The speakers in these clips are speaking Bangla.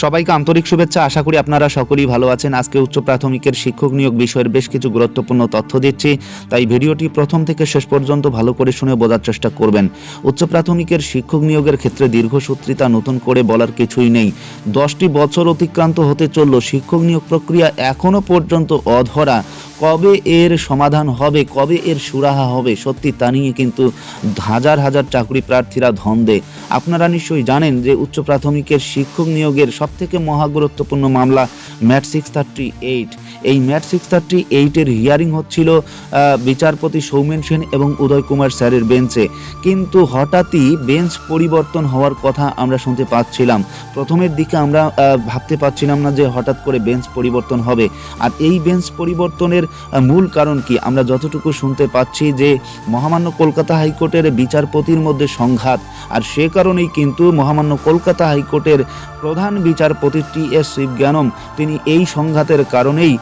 সবাইকে আন্তরিক শুভেচ্ছা। আশা করি আপনারা সকলেই ভালো আছেন। আজকে উচ্চ প্রাথমিকের শিক্ষক নিয়োগ বিষয়ের বেশ কিছু গুরুত্বপূর্ণ তথ্য দিচ্ছি। তাই ভিডিওটি প্রথম থেকে শেষ পর্যন্ত ভালো করে শুনে বোঝার চেষ্টা করবেন। উচ্চ প্রাথমিকের শিক্ষক নিয়োগের ক্ষেত্রে দীর্ঘসূত্রিতা নতুন করে বলার কিছুই নেই। দশটি বছর অতিক্রান্ত হতে চলল। শিক্ষক নিয়োগ প্রক্রিয়া এখনও পর্যন্ত অধরা। কবে এর সমাধান হবে, কবে এর সুরাহা হবে, সত্যি তা নিয়ে কিন্তু হাজার হাজার চাকরি প্রার্থীরা ধন্দে। আপনারা নিশ্চয়ই জানেন যে উচ্চ প্রাথমিকের শিক্ষক নিয়োগের সবথেকে মহা গুরুত্বপূর্ণ মামলা ম্যাট সিক্স থার্টি এইট। এই ম্যাট সিক্স থার্টি এইটের হিয়ারিং হচ্ছিল বিচারপতি সৌমেন সেন এবং উদয় কুমার স্যারের বেঞ্চে। কিন্তু হঠাৎই বেঞ্চ পরিবর্তন হওয়ার কথা আমরা শুনতে পাচ্ছিলাম। প্রথমের দিকে আমরা ভাবতে পারছিলাম না যে হঠাৎ করে বেঞ্চ পরিবর্তন হবে। আর এই বেঞ্চ পরিবর্তনের মূল কারণ কি? আমরা যতটুকু শুনতে পাচ্ছি যে মহামান্য কলকাতা হাইকোর্টের বিচারপতির মধ্যে সংঘাত। আর সে কারণেই কিন্তু মহামান্য কলকাতা হাইকোর্টের প্রধান বিচারপতি টি এস শিবজ্ঞানম। তিনি এই সংঘাতের কারণেই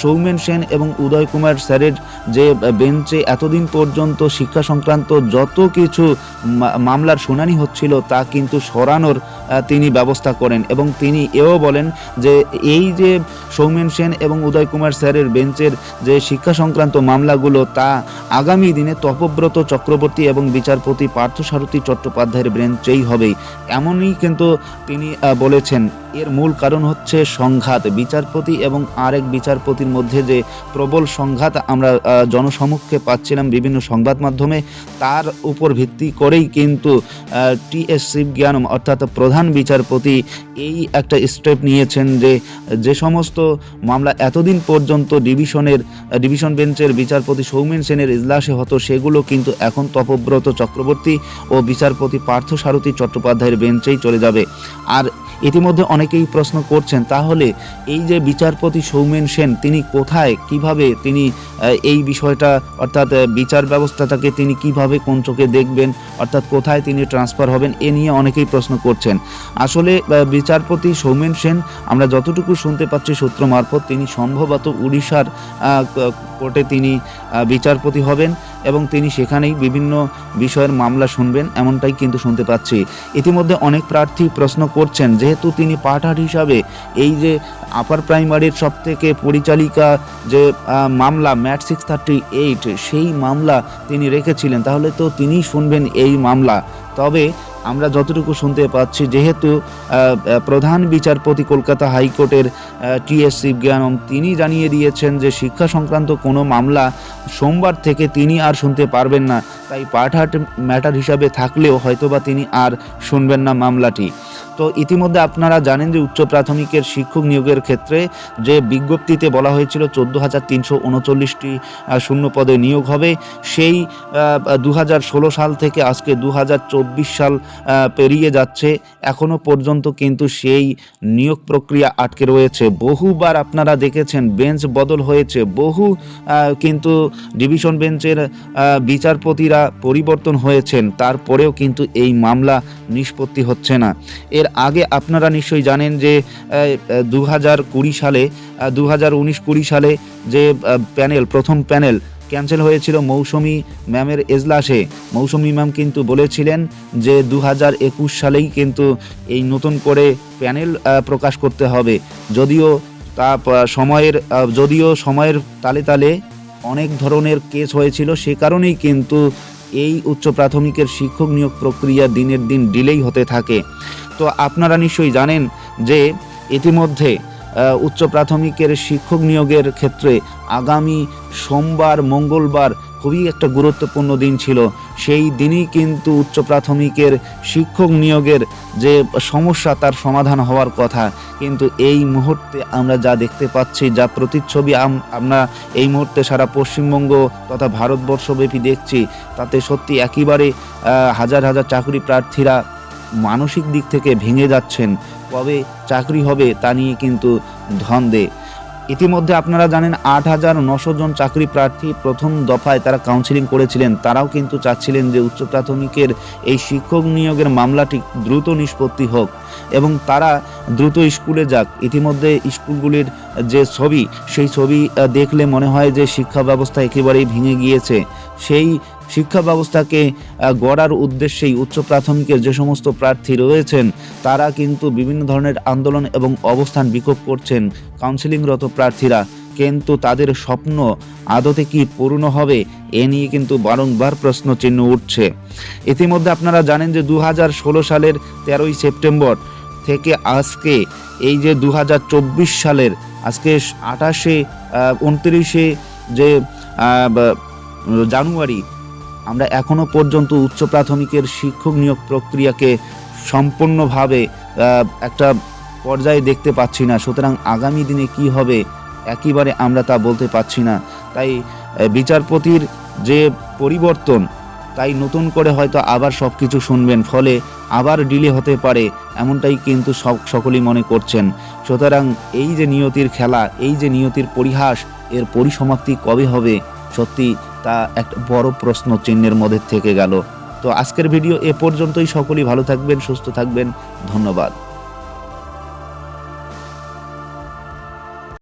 সৌমেন সেন এবং উদয় কুমার স্যারের যে বেঞ্চে এতদিন পর্যন্ত শিক্ষা সংক্রান্ত যত কিছু মামলার শুনানি হচ্ছিল, তা কিন্তু সরানোর তিনি ব্যবস্থা করেন এবং তিনি এও বলেন যে, এই যে সৌমেন সেন এবং উদয় কুমার স্যারের বেঞ্চের যে শিক্ষা সংক্রান্ত মামলাগুলো, তা আগামী দিনে তপব্রত চক্রবর্তী এবং বিচারপতি পার্থসারথী চট্টোপাধ্যায়ের বেঞ্চেই হবে এমনই কিন্তু তিনি বলেছেন। এর মূল কারণ হচ্ছে সংঘাত, বিচারপতি এবং আরেক বিচারপতির মধ্যে যে প্রবল সংঘাত আমরা জনসমক্ষে পাচ্ছিলাম বিভিন্ন সংবাদ মাধ্যমে, তার উপর ভিত্তি করেই কিন্তু টি এস শিবজ্ঞানম অর্থাৎ প্রধান বিচারপতি এই একটা স্টেপ নিয়েছেন যে যে সমস্ত মামলা এতদিন পর্যন্ত ডিভিশনের, ডিভিশন বেঞ্চের বিচারপতি সৌমেন সেনের ইজলাসে হতো, সেগুলো কিন্তু এখন তপব্রত চক্রবর্তী ও বিচারপতি পার্থ সারথী চট্টোপাধ্যায়ের বেঞ্চেই চলে যাবে। আর ইতিমধ্যে অনেকেই প্রশ্ন করছেন, তাহলে এই যে বিচারপতি সৌমেন সেন, তিনি কোথায়, কীভাবে তিনি এই বিষয়টা, অর্থাৎ বিচার ব্যবস্থাটাকে তিনি কীভাবে কোন চোখে দেখবেন, অর্থাৎ কোথায় তিনি ট্রান্সফার হবেন, এ নিয়ে অনেকেই প্রশ্ন করছেন। আসলে বিচারপতি সৌমেন সেন, আমরা যতটুকু শুনতে পাচ্ছি সূত্র মারফত, তিনি সম্ভবত উড়িষ্যার কোর্টে তিনি বিচারপতি হবেন। এবং তিনি সেখানেই বিভিন্ন বিষয়ের মামলা শুনবেন, এমনটাই কিন্তু শুনতে পাচ্ছি। ইতিমধ্যে অনেক প্রার্থী প্রশ্ন করছেন, যেহেতু তিনি পাঠার হিসাবে এই যে আপার প্রাইমারির সব থেকে পরিচালিকা যে মামলা, ম্যাট সিক্স থার্টি এইট, সেই মামলা তিনি রেখেছিলেন, তাহলে তো তিনিই শুনবেন এই মামলা। তবে আমরা যতটুকু শুনতে পাচ্ছি, যেহেতু প্রধান বিচারপতি কলকাতা হাইকোর্টের টি এস শিবজ্ঞানম, তিনি জানিয়ে দিয়েছেন যে শিক্ষা সংক্রান্ত কোনো মামলা সোমবার থেকে তিনি আর শুনতে পারবেন না। তাই পাঠাট ম্যাটার হিসাবে থাকলেও হয়তোবা তিনি আর শুনবেন না মামলাটি। তো ইতিমধ্যে আপনারা জানেন যে উচ্চ প্রাথমিকের শিক্ষক নিয়োগের ক্ষেত্রে যে বিজ্ঞপ্তিতে বলা হয়েছিল চোদ্দ হাজার তিনশো উনচল্লিশটি শূন্য পদে নিয়োগ হবে, সেই দু হাজার ষোলো সাল থেকে আজকে দু হাজার চব্বিশ সাল পেরিয়ে যাচ্ছে। এখনও পর্যন্ত কিন্তু সেই নিয়োগ প্রক্রিয়া আটকে রয়েছে। বহুবার আপনারা দেখেছেন বেঞ্চ বদল হয়েছে। বহু কিন্তু ডিভিশন বেঞ্চের বিচারপতিরা পরিবর্তন হয়েছেন। তারপরেও কিন্তু এই মামলা নিষ্পত্তি হচ্ছে না। এর আগে আপনারা নিশ্চয়ই জানেন যে দু হাজার কুড়ি সালে দু হাজার উনিশ কুড়ি সালে যে প্যানেল, প্রথম প্যানেল ক্যান্সেল হয়েছিল মৌসুমি ম্যামের এজলাসে। মৌসুমি ম্যাম কিন্তু বলেছিলেন যে দু হাজার একুশ সালেই কিন্তু এই নতুন করে প্যানেল প্রকাশ করতে হবে। যদিও তা সময়ের যদিও সময়ের তালে তালে অনেক ধরনের কেস হয়েছিল, সে কারণেই কিন্তু এই উচ্চ প্রাথমিকের শিক্ষক নিয়োগ প্রক্রিয়া দিনের দিন ডিলেই হতে থাকে। তো আপনারা নিশ্চয়ই জানেন যে ইতিমধ্যে উচ্চ প্রাথমিকের শিক্ষক নিয়োগের ক্ষেত্রে আগামী সোমবার, মঙ্গলবার খুবই একটা গুরুত্বপূর্ণ দিন ছিল। সেই দিনই কিন্তু উচ্চ প্রাথমিকের শিক্ষক নিয়োগের যে সমস্যা, তার সমাধান হওয়ার কথা। কিন্তু এই মুহূর্তে আমরা যা দেখতে পাচ্ছি, যা প্রতিচ্ছবি আম- আমরা এই মুহূর্তে সারা পশ্চিমবঙ্গ তথা ভারতবর্ষব্যাপী দেখছি, তাতে সত্যি একেবারে হাজার হাজার চাকরি প্রার্থীরা মানসিক দিক থেকে ভেঙে যাচ্ছেন। কবে চাকরি হবে তা নিয়ে কিন্তু ধন্দে। ইতিমধ্যে আপনারা জানেন আট হাজার নশো জন চাকরি প্রার্থী প্রথম দফায় তারা কাউন্সিলিং করেছিলেন। তারাও কিন্তু চাচ্ছিলেন যে উচ্চ প্রাথমিকের এই শিক্ষক নিয়োগের মামলাটি দ্রুত নিষ্পত্তি হোক এবং তারা দ্রুত স্কুলে যাক। ইতিমধ্যে স্কুলগুলির যে ছবি, সেই ছবি দেখলে মনে হয় যে শিক্ষা ব্যবস্থা একেবারেই ভেঙে গিয়েছে। সেই শিক্ষা ব্যবস্থাকে গড়ার উদ্দেশ্যেই উচ্চ প্রাথমিকের যে সমস্ত প্রার্থী রয়েছেন, তারা কিন্তু বিভিন্ন ধরনের আন্দোলন এবং অবস্থান বিক্ষোভ করছেন কাউন্সিলিংরত প্রার্থীরা। কিন্তু তাদের স্বপ্ন আদতে কি পূর্ণ হবে, এ নিয়ে কিন্তু বারংবার প্রশ্ন চিহ্ন উঠছে। ইতিমধ্যে আপনারা জানেন যে দু হাজার ষোলো সালের তেরোই সেপ্টেম্বর থেকে আজকে, এই যে দু হাজার চব্বিশ সালের আজকে আঠাশে উনত্রিশে যে জানুয়ারি, আমরা এখনও পর্যন্ত উচ্চ প্রাথমিকের শিক্ষক নিয়োগ প্রক্রিয়াকে সম্পূর্ণভাবে একটা পর্যায়ে দেখতে পাচ্ছি না। সুতরাং আগামী দিনে কি হবে, একেবারে আমরা তা বলতে পারছি না। তাই বিচারপতির যে পরিবর্তন তাই নতুন করে হয়তো আবার সব কিছু শুনবেন, ফলে আবার ডিলে হতে পারে, এমনটাই কিন্তু সব, সকলেই মনে করছেন। সুতরাং এই যে নিয়তির খেলা, এই যে নিয়তির পরিহাস, এর পরিসমাপ্তি কবে হবে? সত্যি তা একটা বড় প্রশ্ন চিহ্নের মধ্যে থেকে গেল। তো আজকের ভিডিও এ পর্যন্তই, সকলেই ভালো থাকবেন, সুস্থ থাকবেন, ধন্যবাদ।